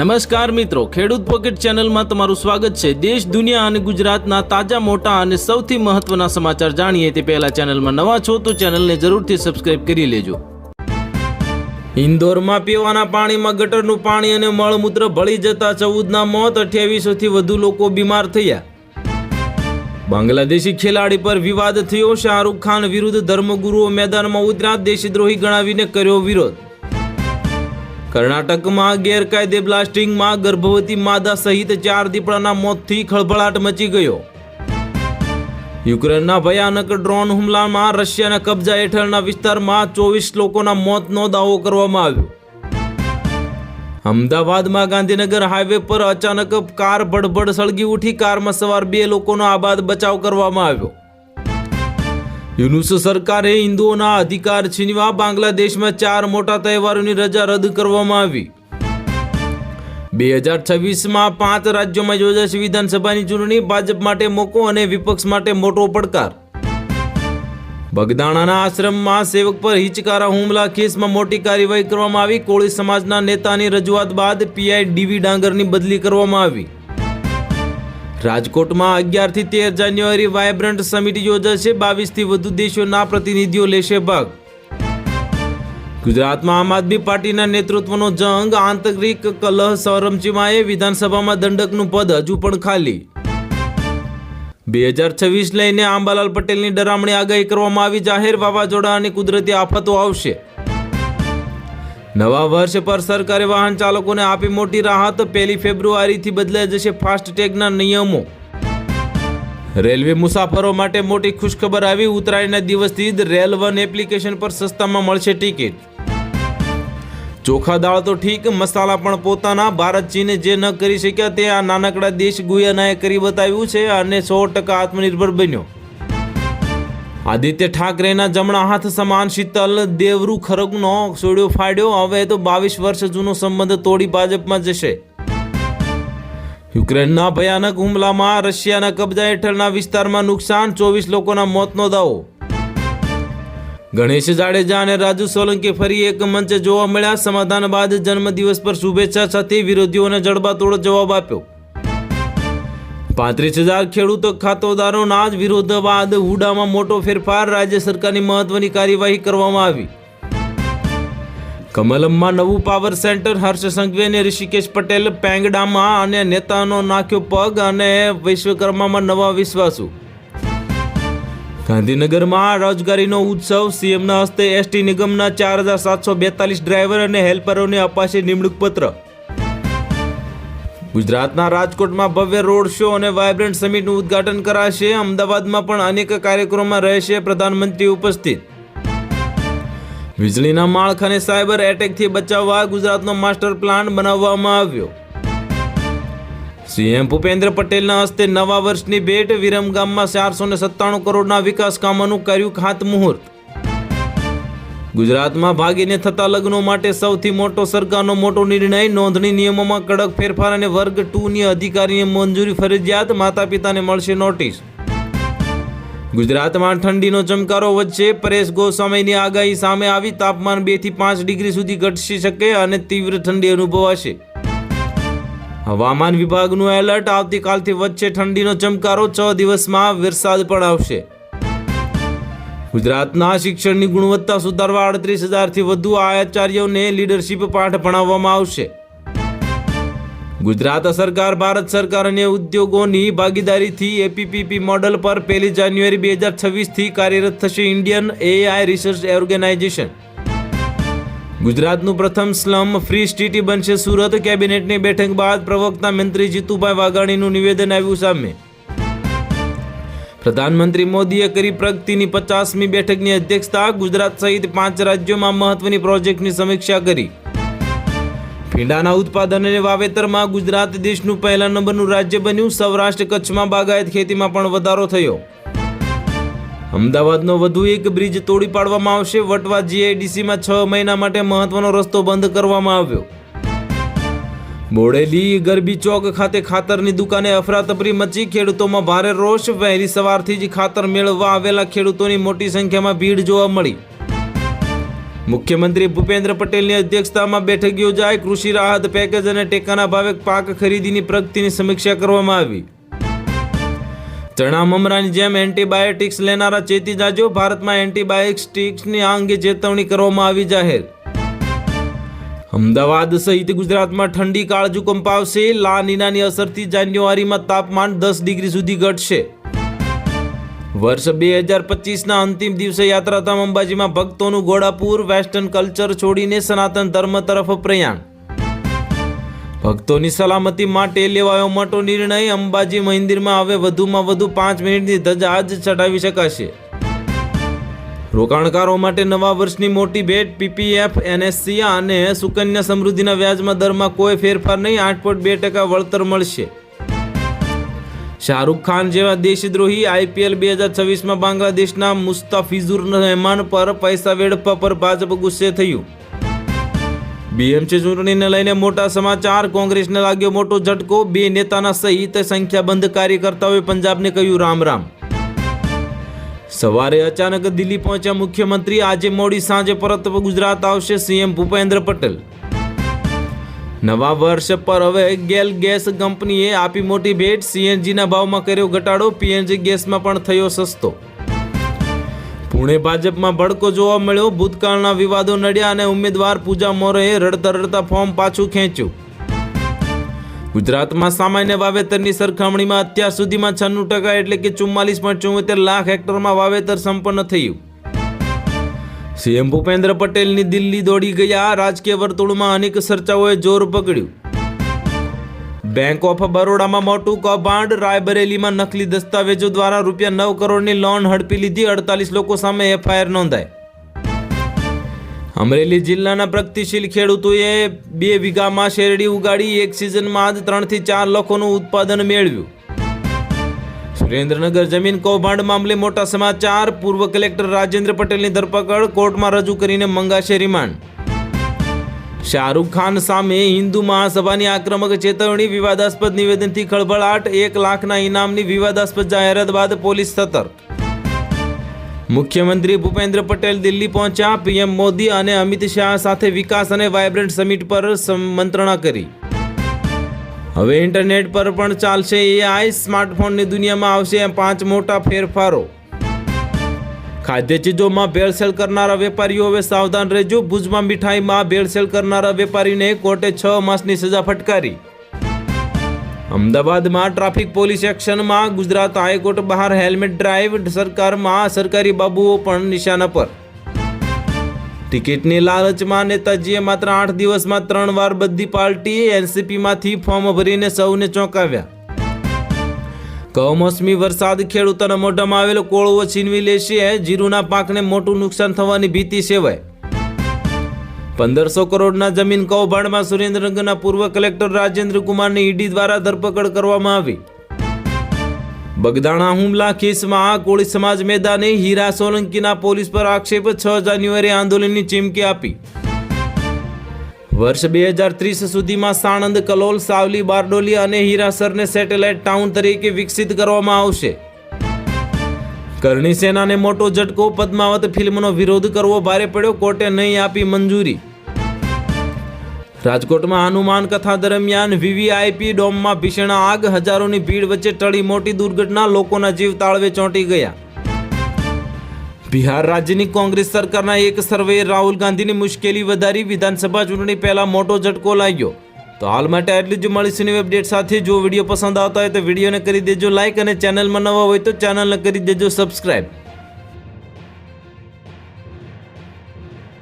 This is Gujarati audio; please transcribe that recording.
નમસ્કાર મિત્રો, ખેડૂત પોકેટ ચેનલમાં તમારું સ્વાગત છે. દેશ, દુનિયા અને ગુજરાતના તાજા, મોટા અને સૌથી મહત્વના સમાચાર જાણીએ તે પહેલા ચેનલમાં નવા છો તો ચેનલને જરૂરથી સબસ્ક્રાઇબ કરી લેજો. ઇન્દોરમાં પીવાના પાણીમાં ગટરનું પાણી અને મળમૂત્ર ભળી જતા ચૌદના મોત, અઠ્યાવીસોથી વધુ લોકો બીમાર થયા. બાંગ્લાદેશી ખેલાડી પર વિવાદ થયો, શાહરૂખ ખાન વિરુદ્ધ ધર્મગુરુઓ મેદાનમાં ઉતર્યા, દેશદ્રોહી ગણાવીને કર્યો વિરોધ. કર્ણાટકમાં ગેરકાયદે બ્લાસ્ટિંગમાં ગર્ભવતી માદા સહિત ચાર દીપડાના મોતથી ખળભળાટ મચી ગયો. યુક્રેનના ભયાનક ડ્રોન હુમલામાં રશિયાના કબજા હેઠળના વિસ્તારમાં ચોવીસ લોકોના મોતનો દાવો કરવામાં આવ્યો. અમદાવાદમાં ગાંધીનગર હાઈવે પર અચાનક કાર ભડભડ સળગી ઉઠી કારમાં સવાર બે લોકોનો આબાદ બચાવ કરવામાં આવ્યો. યુનુસ સરકારે હિન્દુઓના અધિકાર છીનવા બાંગ્લાદેશમાં ચાર મોટા તહેવારોની રજા રદ કરવામાં આવી. બે હજાર છવ્વીસમાં પાંચ રાજ્યોમાં યોજાશે વિધાનસભાની ચૂંટણી. ભાજપ માટે મોકો અને વિપક્ષ માટે મોટો પડકાર. બગદાણાના આશ્રમમાં સેવક પર હિચકારા હુમલા. કેસમાં મોટી કાર્યવાહી કરવામાં આવી. કોળી સમાજના નેતાની રજૂઆત બાદ પીઆઈ ડીવી ડાંગરની બદલી કરવામાં આવી. રાજકોટમાં અગિયારથી તેર જાન્યુઆરી વાયબ્રન્ટ સમિટ યોજાશે. બાવીસથી વધુ દેશોના પ્રતિનિધિઓ લેશે ભાગ. ગુજરાતમાં આમ આદમી પાર્ટીના નેતૃત્વનો જંગ, આંતરિક કલહ સૌરમચીમાએ વિધાનસભામાં દંડકનું પદ હજુ પણ ખાલી. બે હજાર છવ્વીસ લઈને આંબાલાલ પટેલની ડરામણી આગાહી કરવામાં આવી. જાહેર વાવાઝોડા અને કુદરતી આફતો આવશે. નવા વર્ષ પર સરકારે વાહન ચાલકોને આપી મોટી રાહત. પહેલી ફેબ્રુઆરીથી બદલાઈ જશે ફાસ્ટેગના નિયમો. રેલવે મુસાફરો માટે મોટી ખુશખબર આવી. ઉત્તરાયણના દિવસથી જ રેલ વન એપ્લિકેશન પર સસ્તામાં મળશે ટિકિટ. ચોખા દાળ તો ઠીક, મસાલા પણ પોતાના. ભારત ચીને જે ન કરી શક્યા તે આ નાનકડા દેશ ગુયાનાએ કરી બતાવ્યું છે અને સો ટકા આત્મનિર્ભર બન્યો. આદિત્ય ઠાકરેના જમણા હાથ સમાન શીતલ દેવરુ ખરગનો સોડ્યો ફાડ્યો. હવે તો બાવીસ વર્ષ જૂનો સંબંધ તોડી ભાજપમાં જશે. યુક્રેનના ભયાનક હુમલામાં રશિયાના કબજા હેઠળના વિસ્તારમાં નુકસાન, ચોવીસ લોકોના મોતનો દાવો. ગણેશ જાડેજા અને રાજુ સોલંકી ફરી એક મંચે જોવા મળ્યા. સમાધાન બાદ જન્મદિવસ પર શુભેચ્છા સાથે વિરોધીઓને જડબાતોડ જવાબ આપ્યો. પાંત્રીસ હજાર ખેડૂત ખાતોદારોના જ વિરોધ બાદ હુડામાં મોટો ફેરફાર રાજ્ય સરકારની મહત્વની કાર્યવાહી કરવામાં આવી. કમલમમાં નવું પાવર સેન્ટર હર્ષ સંઘવી અને ઋષિકેશ પટેલ પેંગડામાં અને નેતાનો નાખ્યો પગ અને વિશ્વકર્મામાં નવા વિશ્વાસુ. ગાંધીનગરમાં રોજગારીનો ઉત્સવ, સીએમના હસ્તે એસટી નિગમના ચાર હજાર સાતસો બેતાલીસ ડ્રાઈવર અને હેલ્પરોને અપાશે નિમણૂક પત્ર. ગુજરાતના રાજકોટમાં ભવ્ય રોડ શો અને વાયબ્રન્ટ સમિટનું ઉદ્ઘાટન કરાશે. અમદાવાદમાં પણ અનેક કાર્યક્રમમાં રહેશે પ્રધાનમંત્રી ઉપસ્થિત. વીજળીના માળખાને સાયબર એટેકથી બચાવવા ગુજરાતનો માસ્ટર પ્લાન બનાવવામાં આવ્યો. સીએમ ભૂપેન્દ્ર પટેલના હસ્તે નવા વર્ષની ભેટ વિરમગામમાં ચારસો સત્તાણું કરોડના વિકાસ કામોનું કર્યું ખાતમુહૂર્ત. ગુજરાતમાં ભાગીને થતા લગ્નો માટે સૌથી મોટો સરકારનો મોટો નિર્ણય નોંધણી નિયમોમાં કડક ફેરફાર અને વર્ગ ટુની અધિકારીને મંજૂરી ફરજિયાત માતા પિતાને મળશે નોટિસ. ગુજરાતમાં ઠંડીનો ચમકારો વચ્ચે પરેશ ગોસ્વામીની આગાહી સામે આવી. તાપમાન બેથી પાંચ ડિગ્રી સુધી ઘટશી શકે અને તીવ્ર ઠંડી અનુભવાશે. હવામાન વિભાગનું એલર્ટ. આવતીકાલથી વચ્ચે ઠંડીનો ચમકારો. છ દિવસમાં વરસાદ પણ આવશે ગુજરાતના શિક્ષણની ગુણવત્તા સુધારવા અડત્રીસ હજારથી વધુ આચાર્યોને લીડરશીપ પાઠ ભણાવવામાં આવશે. ગુજરાત સરકાર, ભારત સરકાર અને ઉદ્યોગોની ભાગીદારીથી એપીપીપી મોડલ પર પહેલી જાન્યુઆરી બે હજાર છવ્વીસથી કાર્યરત થશે ઇન્ડિયન એઆઈ રિસર્ચ ઓર્ગેનાઇઝેશન. ગુજરાતનું પ્રથમ સ્લમ ફ્રી સિટી બનશે સુરત. કેબિનેટની બેઠક બાદ પ્રવક્તા મંત્રી જીતુભાઈ વાઘાણીનું નિવેદન આવ્યું સામે. પ્રધાનમંત્રી મોદીએ કરી પ્રગતિની પચાસમી બેઠકની અધ્યક્ષતા ગુજરાત સહિત પાંચ રાજ્યોમાં મહત્વની પ્રોજેક્ટની સમીક્ષા કરી. ભીંડાના ઉત્પાદન અને વાવેતરમાં ગુજરાત દેશનું પહેલા નંબરનું રાજ્ય બન્યું. સૌરાષ્ટ્ર કચ્છમાં બાગાયત ખેતીમાં પણ વધારો થયો. અમદાવાદનો વધુ એક બ્રિજ તોડી પાડવામાં આવશે. વટવા જીઆઈડીસીમાં છ મહિના માટે મહત્વનો રસ્તો બંધ કરવામાં આવ્યો. બોડેલી ગરબી ચોક ખાતે ખાતરની દુકાને અફરાતફરી મચી. ખેડૂતોમાં ભારે રોષ. વહેલી સવારથી જ ખાતર મેળવવા આવેલા ખેડૂતોની મોટી સંખ્યામાં ભીડ જોવા મળી. મુખ્યમંત્રી ભૂપેન્દ્ર પટેલની અધ્યક્ષતામાં બેઠક યોજાઈ. કૃષિ રાહત પેકેજ અને ટેકાના ભાવે પાક ખરીદીની પ્રગતિની સમીક્ષા કરવામાં આવી. ચણા મમરાની જેમ એન્ટીબાયોટિક્સ લેનારા ચેતી જાજો. ભારતમાં એન્ટીબાયોટિક્સની આ અંગે ચેતવણી કરવામાં આવી જાહેર. અમદાવાદ સહિત ગુજરાતમાં ઠંડી કાળજુ કંપાવશે. લા નીનાની અસરથી જાન્યુઆરીમાં તાપમાન દસ ડિગ્રી સુધી ઘટશે. વર્ષ બે હજાર પચીસના અંતિમ દિવસે યાત્રાધામ અંબાજીમાં ભક્તોનું ઘોડાપુર વેસ્ટર્ન કલ્ચર છોડીને સનાતન ધર્મ તરફ પ્રયાણ. ભક્તોની સલામતી માટે લેવાયો મોટો નિર્ણય અંબાજી મંદિરમાં હવે વધુમાં વધુ પાંચ મિનિટની ધજા જ ચઢાવી શકાશે. રોકાણકારો માટે નવા વર્ષની મોટી ભેટ, પીપીએફ, એનએસસીઆ અને સુકન્યા સમૃદ્ધિના વ્યાજમાં દરમાં કોઈ ફેરફાર નહીં, આઠ પોઈન્ટ બે ટકા વળતર મળશે. શાહરૂખ ખાન જેવા દેશદ્રોહી આઈપીએલ બે હજાર છવ્વીસમાં બાંગ્લાદેશના મુસ્તાફિઝુર રહેમાન પર પૈસા વેડફવા પર ભાજપ ગુસ્સે થયું. બીએમસી ચૂંટણીને લઈને મોટા સમાચાર, કોંગ્રેસને લાગ્યો મોટો ઝટકો, બે નેતાના સહિત સંખ્યાબંધ કાર્યકર્તાઓએ પંજાબને કહ્યું રામ રામ. સવારે અચાનક દિલ્હી પહોંચ્યા મુખ્યમંત્રી. આજે મોડી સાંજે પરત ગુજરાત આવશે સીએમ ભૂપેન્દ્ર પટેલ. નવા વર્ષ પર હવે ગેલ ગેસ કંપનીએ આપી મોટી ભેટ. સીએનજીના ભાવમાં કર્યો ઘટાડો. પીએનજી ગેસમાં પણ થયો સસ્તો. પુણે ભાજપમાં ભડકો જોવા મળ્યો. ભૂતકાળના વિવાદો નડ્યા અને ઉમેદવાર પૂજા મોરેએ રડતા રડતા ફોર્મ પાછું ખેંચ્યું. ગુજરાતમાં સામાન્ય વાવેતરની સરખામણીમાં અત્યાર સુધીમાં છન્નું ટકા એટલે કે ચુમ્માલીસ પોઈન્ટ ચુમ્મોતેર લાખ હેક્ટરમાં વાવેતર સંપન્ન થયું. સીએમ ભૂપેન્દ્ર પટેલની દિલ્હી દોડી ગયા રાજકીય વર્તુળમાં અનેક ચર્ચાઓએ જોર પકડ્યું. બેંક ઓફ બરોડામાં મોટું કૌભાંડ, રાયબરેલીમાં નકલી દસ્તાવેજો દ્વારા રૂપિયા નવ કરોડની લોન હડપી લીધી અડતાલીસ લોકો સામે એફઆઈઆર નોંધાઈ. અમરેલી જિલ્લાના પ્રગતિશીલ ખેડૂતોએ બે વીઘામાં શેરડી ઉગાડી એક સિઝનમાં જ ત્રણથી ચાર લાખોનું ઉત્પાદન મેળવ્યું. સુરેન્દ્રનગર જમીન કૌભાંડ મામલે મોટા સમાચાર. પૂર્વ કલેક્ટર રાજેન્દ્ર પટેલની ધરપકડ. કોર્ટમાં રજૂ કરીને મંગાશે રિમાન્ડ. શાહરૂખ ખાન સામે હિન્દુ મહાસભાની આક્રમક ચેતવણી. વિવાદાસ્પદ નિવેદનથી ખળભળાટ. એક લાખના ઇનામની વિવાદાસ્પદ જાહેરાત બાદ પોલીસ સતર્ક. મુખ્યમંત્રી ભૂપેન્દ્ર પટેલ દિલ્હી પહોંચ્યા, પીએમ મોદી અને અમિત શાહ સાથે વિકાસ અને વાયબ્રન્ટ સમિટ પર મંત્રણા કરી. હવે ઇન્ટરનેટ પર પણ ચાલશે એઆઈ સ્માર્ટફોનની દુનિયામાં આવશે પાંચ મોટા ફેરફારો. ખાદ્ય ચીજોમાં ભેળસેળ કરનારા વેપારીઓ હવે સાવધાન રહેજો. ભુજમાં મીઠાઈમાં ભેળસેળ કરનારા વેપારીને કોર્ટે છ માસની સજા ફટકારી. અમદાવાદમાં ટ્રાફિક પોલીસ એક્શનમાં ગુજરાત હાઈકોર્ટ બહાર હેલ્મેટ ડ્રાઈવ, સરકારમાં સરકારી બાબુઓ પણ નિશાના પર. ટિકિટની લાલચમાં નેતાજીએ માત્ર આઠ દિવસમાં ત્રણ વાર બધી પાર્ટી એનસીપીમાંથી ફોર્મ ભરીને સૌને ચોંકાવ્યા. કમોસમી વરસાદ ખેડૂતોના મોઢામાં આવેલો કોળવો છીનવી લેશે, જીરુના પાકને મોટું નુકસાન થવાની ભીતિ સેવાય. પંદરસો કરોડના જમીન કૌભાંડમાં સુરેન્દ્રનગરના પૂર્વ કલેક્ટર રાજેન્દ્ર કુમારની ઈડી દ્વારા ધરપકડ કરવામાં આવી. બગદાણા હુમલા કેસમાં કોળી સમાજ મેદાને હીરા સોલંકીના પોલીસ પર આક્ષેપ, છ જાન્યુઆરી આંદોલનની ચીમકી આપી. વર્ષ બે હજાર ત્રીસ સુધીમાં સાણંદ, કલોલ, સાવલી, બારડોલી અને હીરાસરને સેટેલાઇટ ટાઉન તરીકે વિકસિત કરવામાં આવશે. કરણી સેનાને મોટો ઝટકો, પદ્માવત ફિલ્મનો વિરોધ કરવો ભારે પડ્યો, કોર્ટે નહીં આપી મંજૂરી. રાજકોટમાં હનુમાન કથા દરમિયાન વીવીઆઈપી ડોમમાં ભીષણ આગ, હજારોની ભીડ વચ્ચે ટળી મોટી દુર્ઘટના, લોકોના જીવ તાળવે ચોંટી ગયા. બિહાર રાજ્યની કોંગ્રેસ સરકારના એક સર્વે રાહુલ ગાંધીની મુશ્કેલી વધારી, વિધાનસભા ચૂંટણી પહેલા મોટો ઝટકો લાગ્યો. તો હાલ માટે આટલી જ મળીશું નવી અપડેટ સાથે. જો વીડિયો પસંદ આવતા હોય તો વિડીયોને કરી દેજો લાઇક અને ચેનલમાં નવા હોય તો ચેનલને કરી દેજો સબસ્ક્રાઈબ